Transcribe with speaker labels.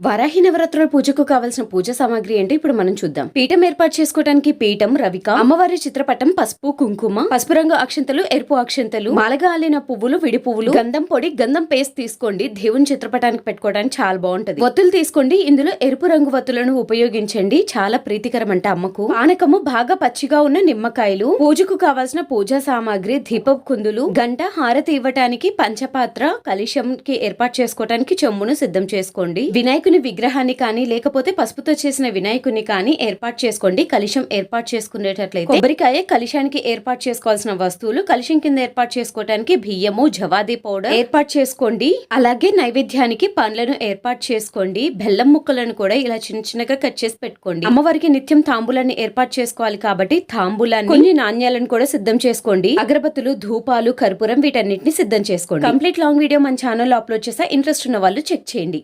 Speaker 1: వరాహి నవరాత్రుల పూజకు కావలసిన పూజ సామాగ్రి ఏంటి? ఇప్పుడు మనం చూద్దాం. పీఠం ఏర్పాటు చేసుకోవడానికి పీఠం రవిక అమ్మవారి చిత్రపటం పసుపు కుంకుమ పసుపు రంగు అక్షంతలు ఎరుపు అక్షంతలు మాలగా అల్లిన పువ్వులు విడి పువ్వులు గంధం పొడి గంధం పేస్ట్ తీసుకోండి. దేవుని చిత్రపటానికి పెట్టుకోవడానికి చాలా బాగుంటది. ఒత్తులు తీసుకోండి. ఇందులో ఎరుపు రంగు వత్తులను ఉపయోగించండి. చాలా ప్రీతికరం అంట అమ్మకు. పానకము బాగా పచ్చిగా ఉన్న నిమ్మకాయలు పూజకు కావాల్సిన పూజా సామాగ్రి దీపపు కుందులు గంట హారతి ఇవ్వటానికి పంచపాత్ర కలిశంకి ఏర్పాటు చేసుకోవడానికి చెమ్మును సిద్ధం చేసుకోండి. వినాయక వినాయకుని విగ్రహాన్ని కానీ లేకపోతే పసుపుతో చేసిన వినాయకుని కానీ ఏర్పాటు చేసుకోండి. కలుషం ఏర్పాటు చేసుకునేటట్లయితే కొబ్బరికాయ కలుషానికి ఏర్పాటు చేసుకోవాల్సిన వస్తువులు కలుషం కింద ఏర్పాటు చేసుకోవడానికి బియ్యము జవాది పౌడర్ ఏర్పాటు చేసుకోండి. అలాగే నైవేద్యానికి పండ్లను ఏర్పాటు చేసుకోండి. బెల్లం ముక్కలను కూడా ఇలా చిన్న చిన్నగా కట్ చేసి పెట్టుకోండి. అమ్మవారికి నిత్యం తాంబూలాన్ని ఏర్పాటు చేసుకోవాలి కాబట్టి తాంబూలాన్ని కొన్ని నాణ్యాలను కూడా సిద్ధం చేసుకోండి. అగరబత్తులు ధూపాలు కర్పూరం వీటన్నిటిని సిద్ధం చేసుకోండి. కంప్లీట్ లాంగ్ వీడియో మన ఛానల్లో అప్లోడ్ చేసా ఇంట్రెస్ట్ ఉన్న వాళ్ళు చెక్ చేయండి.